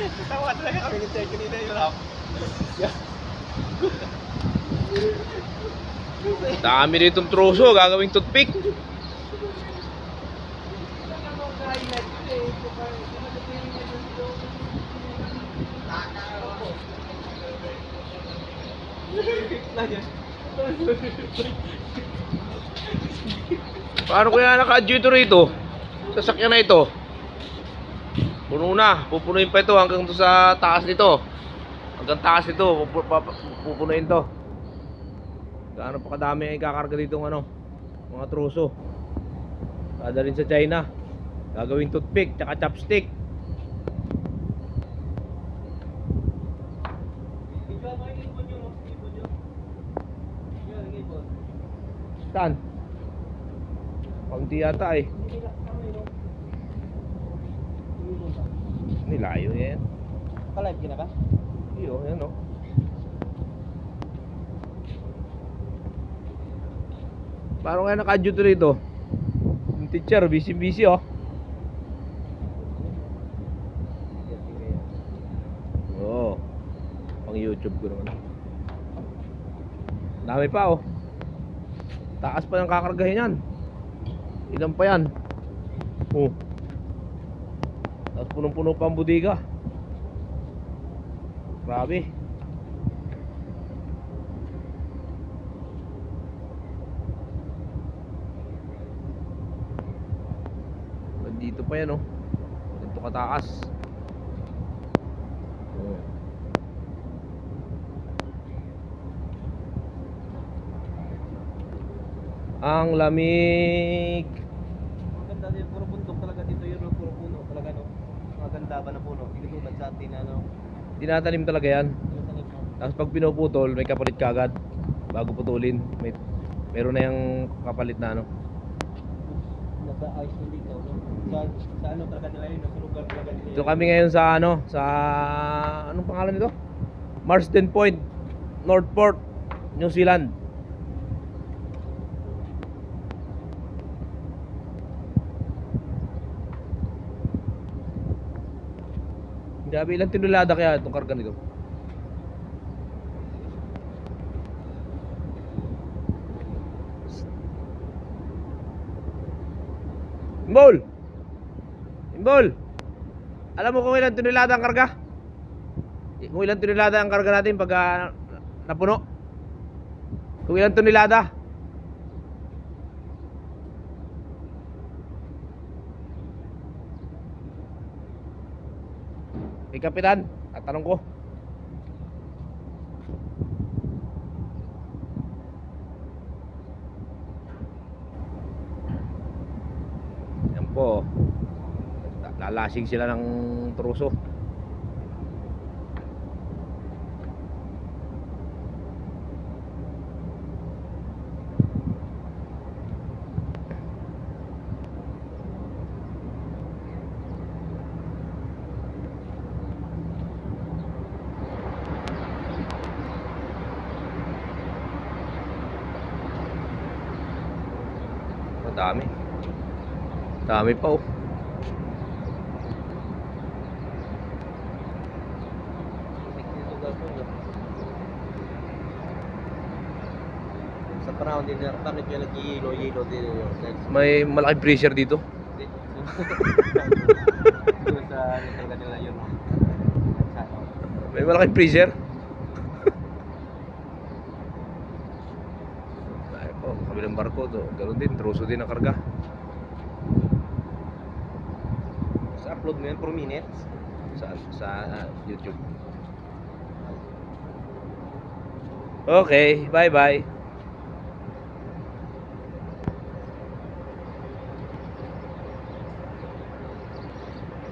Tawa talaga kami ni Ted kanina yung rap. Dami ditong troso, gagawing toothpick. Paano kaya naka-adyo ito? Sasakyan na ito. Puno na. Pupunuin pa ito hanggang to sa taas nito. Hanggang taas nito. Pupunuin to. Gaano pa kadami ay kakarga dito ng ano? Mga truso. Dadalhin sa China. Gagawing toothpick, tsaka chopstick. Saan? Pangti yata eh. Nilayo yan. Kalive ka na ba? Iyo, yan oh. Paano kaya naka-adyo to rito? Yung teacher, busy-busy oh. Oo. Pang YouTube ko naman. Dami pa oh. Taas pa ng kakargahin yan. Ilan pa yan? Oh. Tapos punong-puno pa ang budiga. Grabe. Nandito pa yan oh. Ganito kataas. Ang lamig. Maganda din, puro bundok talaga dito yun, no? puro puno talaga, no? Maganda ba na puno? Hindi tulad sa atin, ano? Tinatanim talaga yan. Yung tanim mo. Tapos pag pinuputol, may kapalit ka agad. Bago putulin, may meron na yung kapalit na ano. Nasa ice hindi ka, no? Sa, sa ano talaga nila yun, sa lugar talaga nila Ito kami ngayon sa ano, sa anong pangalan nito? Marsden Point, Northport, New Zealand. Grabe ilang tinulada kaya itong karga nito? Imbol! Imbol! Alam mo kung ilang tonelada ang karga? Kung ilang tonelada ang karga natin pag ah, napuno? Kung ilang tonelada? May kapitan, tatanong ko. Yan po. Lalasing sila ng truso. Madami. Dami pa oh. Sa panahon din, bakit yung nag-yelo-yelo din yun? May malaking pressure dito. Doon sa nila yun? May malaking pressure. Ay po, kabilang barko to. Ganun din, truso din ang karga. Sa upload mo yan per minutes? sa sa ah, YouTube. Okay, bye-bye.